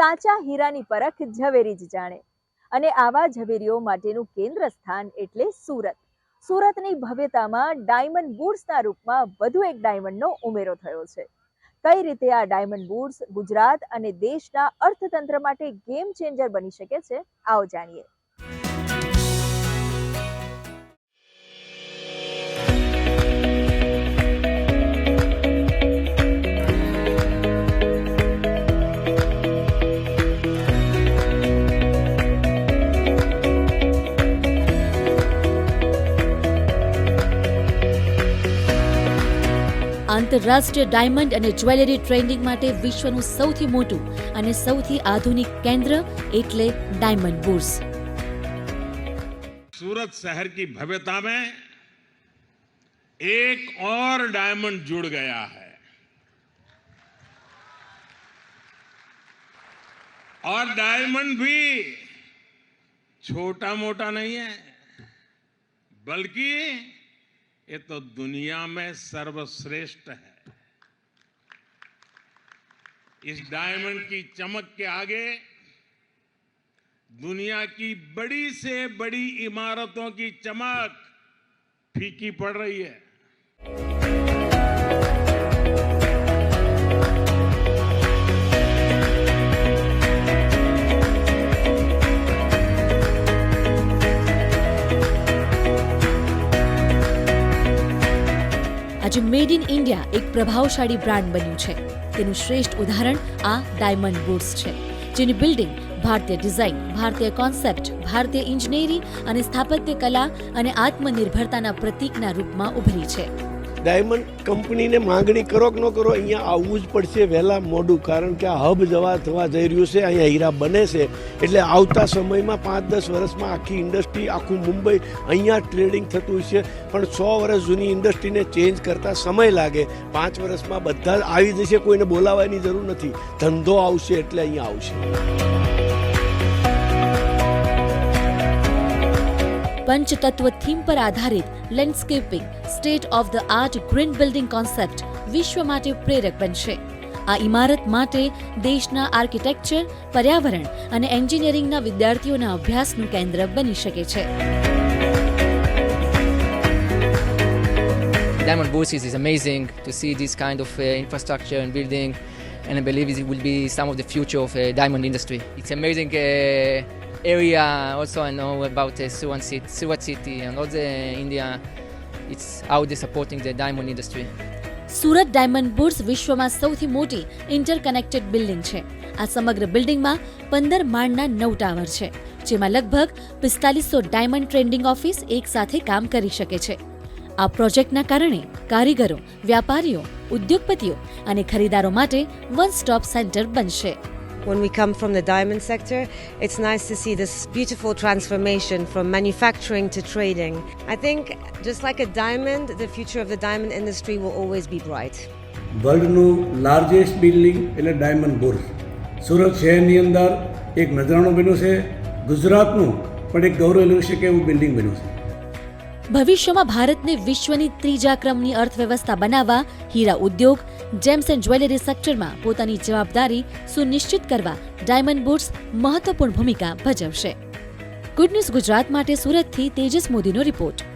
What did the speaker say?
સાચા હીરાની પરખ ઝવેરી જ જાણે. અને આવા ઝવેરીઓ માટેનું કેન્દ્ર સ્થાન એટલે સુરત. સુરતની ભવ્યતામાં ડાયમંડ બુટ્સના રૂપમાં વધુ એક ડાયમંડનો ઉમેરો થયો છે. કઈ રીતે આ ડાયમંડ બુટ્સ ગુજરાત અને દેશના અર્થતંત્ર માટે ગેમ ચેન્જર બની શકે છે, આવો જાણીએ. આંતરરાષ્ટ્રીય ડાયમંડ અને જ્વેલરી ટ્રેન્ડિંગ માટે વિશ્વનું સૌથી મોટું અને સૌથી આધુનિક કેન્દ્ર એટલે ડાયમંડ બુર્સ सूरत शहर की भव्यता में एक और डायमंड जुड़ गया है और डायमंड भी छोटा मोटा नहीं है बल्कि ये तो दुनिया में सर्वश्रेष्ठ है। इस डायमंड की चमक के आगे दुनिया की बड़ी से बड़ी इमारतों की चमक फीकी पड़ रही है। મેડ ઇન ઇન્ડિયા એક પ્રભાવશાળી બ્રાન્ડ બન્યું છે. તેનું શ્રેષ્ઠ ઉદાહરણ આ ડાયમંડ બુટ્સ છે, જેની બિલ્ડિંગ ભારતીય ડિઝાઇન ભારતીય કોન્સેપ્ટ ભારતીય ઇજનેરી અને સ્થાપત્ય કલા અને આત્મનિર્ભરતાના પ્રતીકના રૂપમાં ઉભરી છે. ડાયમંડ કંપનીને માંગણી કરો કે ન કરો, અહીંયા આવવું જ પડશે વહેલા મોડું, કારણ કે આ હબ જવા થવા જઈ રહ્યું છે, અહીંયા હીરા બને છે. એટલે આવતા સમયમાં પાંચ દસ વર્ષમાં આખી ઇન્ડસ્ટ્રી, આખું મુંબઈ અહીંયા ટ્રેડિંગ થતું છે. પણ સો વર્ષ જૂની ઇન્ડસ્ટ્રીને ચેન્જ કરતાં સમય લાગે. પાંચ વર્ષમાં બધા આવી જશે, કોઈને બોલાવવાની જરૂર નથી. ધંધો આવશે એટલે અહીંયા આવશે. પંચતત્વ થીમ પર આધારિત landscaping state of the art green building concept વિશ્વ માટે પ્રેરક બનશે આ ઇમારત માટે દેશના આર્કિટેક્ચર પર્યાવરણ અને એન્જિનિયરિંગના વિદ્યાર્થીઓના અભ્યાસનું કેન્દ્ર બની શકે છે Diamond Boots is, is amazing to see this kind of uh, infrastructure and building, and I believe it will be some of the future of uh, diamond industry. It's amazing uh, area. Also, I know about uh, Suwan City, Surat City and all the India. It's how they supporting the diamond industry. Surat diamond bourse વિશ્વમાં સૌથી મોટી interconnected building છે આ સમગ્ર બિલ્ડિંગમાં પંદર માળના નવ tower છે જેમાં લગભગ પિસ્તાલીસો ડાયમંડ ટ્રેન્ડિંગ ઓફિસ એક સાથે કામ કરી શકે છે આ પ્રોજેક્ટના કારણે કારીગરો વ્યાપારીઓ ઉદ્યોગપતિઓ અને ખરીદારો માટે વન સ્ટોપ સેન્ટર બનશે When we come from the diamond sector, it's nice to see this beautiful transformation from manufacturing to trading. I think just like a diamond, the future of the diamond industry will always be bright. વર્લ્ડનું largest building એટલે diamond bourse Surat શહેરની અંદર એક નજરાણું બન્યું છે ગુજરાતનું પણ એક ગૌરવ લેવી શકે એવું બિલ્ડિંગ બન્યું છે ભવિષ્યમાં ભારતને વિશ્વની ત્રીજા ક્રમની અર્થવ્યવસ્થા બનાવવા હીરા ઉદ્યોગ જેમ્સ એન્ડ જ્વેલરી સેક્ટરમાં પોતાની જવાબદારી સુનિશ્ચિત કરવા ડાયમંડ બુટ્સ મહત્વપૂર્ણ ભૂમિકા ભજવશે. ગુડ ન્યૂઝ ગુજરાત માટે સુરતથી તેજસ મોદીનો રિપોર્ટ